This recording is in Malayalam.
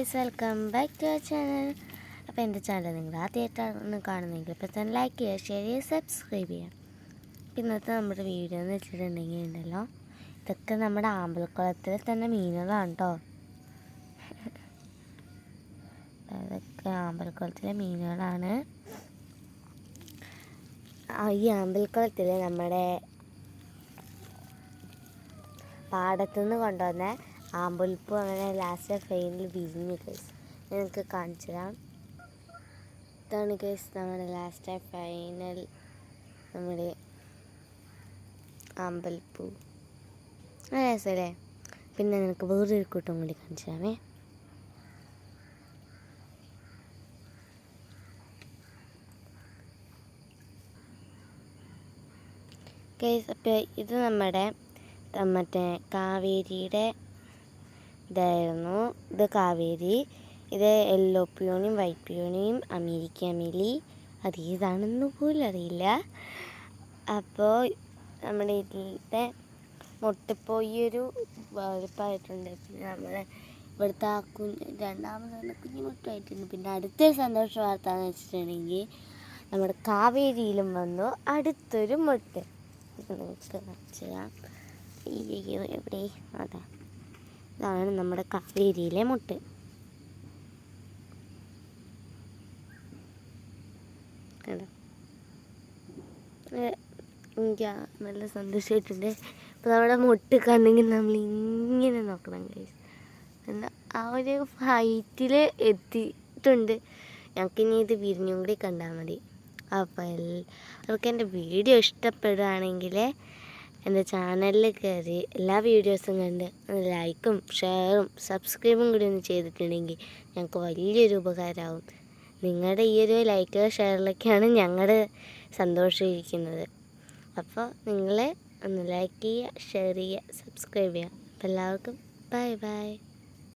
Guys welcome back to our channel. അപ്പോൾ എന്റെ ചാനൽ നിങ്ങൾ ആദ്യമായിട്ടാണ് കാണുന്നതെങ്കിൽ ഇപ്പോൾ തന്നെ ലൈക്ക് ചെയ്യുക ഷെയർ ചെയ്യുക സബ്സ്ക്രൈബ് ചെയ്യുക. ഇന്നത്തെ നമ്മുടെ വീഡിയോ എന്ന് വെച്ചിട്ടുണ്ടെങ്കിൽ ഉണ്ടല്ലോ ഇതൊക്കെ നമ്മുടെ ആമ്പലക്കുളത്തിൽ തന്നെ മീനുകളാണ് കേട്ടോ. ഇതൊക്കെ ആമ്പലക്കുളത്തിലെ മീനുകളാണ്. ഈ ആമ്പലക്കുളത്തിൽ നമ്മുടെ പാടത്തുനിന്ന് കൊണ്ടുവന്ന ആമ്പൽപ്പൂ അങ്ങനെ ലാസ്റ്റ് ഫ്രെയിമിൽ വിരിഞ്ഞു കേസ് നിങ്ങൾക്ക് കാണിച്ചു തരാം ഇതാണ് കേസ് നമ്മുടെ ലാസ്റ്റ് ഫൈനൽ നമ്മുടെ ആമ്പൽപ്പൂ. രസമല്ലേ പിന്നെ നിനക്ക് വേറൊരു കൂട്ടം കൂടി കാണിച്ചു തരാമേ കേസ് അപ്പോൾ ഇത് നമ്മുടെ മറ്റേ കാവേരിയുടെ ഇതായിരുന്നു. ഇത് കാവേരി. ഇത് യെല്ലോ പിയോണിയും വൈറ്റ് പിയോണിയും അമേരിക്ക അമേലി. അത് ഏതാണെന്ന് പോലും അറിയില്ല. അപ്പോൾ നമ്മുടെ ഇതിലത്തെ മുട്ടിപ്പോയൊരു വളർപ്പായിട്ടുണ്ട് പിന്നെ നമ്മുടെ ഇവിടുത്തെ ആ കുഞ്ഞ് രണ്ടാമത് തന്നെ കുഞ്ഞു മുട്ടായിട്ടുണ്ട്. പിന്നെ അടുത്തൊരു സന്തോഷ വാർത്ത എന്ന് വെച്ചിട്ടുണ്ടെങ്കിൽ നമ്മുടെ കാവേരിയിലും വന്നു. അടുത്തൊരു മുട്ട്. നിങ്ങൾക്ക് കാണിച്ചു തരാം അയ്യോ എവിടെ? അതെ. ഇതാണ് നമ്മുടെ കാവേരിയിലെ മുട്ട്. കണ്ടോ? എനിക്ക് നല്ല സന്തോഷമായിട്ടുണ്ട് അപ്പോൾ നമ്മുടെ മുട്ട് കണ്ടെങ്കിൽ നമ്മൾ ഇങ്ങനെ നോക്കണം ഗൈസ് എന്നാൽ ആ ഒരു ഫൈറ്റിൽ എത്തിയിട്ടുണ്ട്. ഞങ്ങൾക്ക് ഇനി ഇത് വിരിഞ്ഞും കൂടി കണ്ടാൽ മതി. അപ്പോൾ എല്ലാവർക്കും എന്റെ വീഡിയോ ഇഷ്ടപ്പെടുകയാണെങ്കിൽ എന്റെ ചാനലിൽ കയറി എല്ലാ വീഡിയോസും കണ്ട് ലൈക്കും ഷെയറും സബ്സ്ക്രൈബും കൂടി ഒന്ന് ചെയ്തിട്ടുണ്ടെങ്കിൽ ഞങ്ങൾക്ക് വലിയൊരു ഉപകാരമാവും നിങ്ങളുടെ ഈ ഒരു ലൈക്ക് ഷെയറിലൊക്കെയാണ് ഞങ്ങളുടെ സന്തോഷിക്കുന്നത് അപ്പോൾ നിങ്ങളെ ഒന്ന് ലൈക്ക് ചെയ്യുക ഷെയർ ചെയ്യുക സബ്സ്ക്രൈബ് ചെയ്യുക. അപ്പോൾ എല്ലാവർക്കും ബൈ ബൈ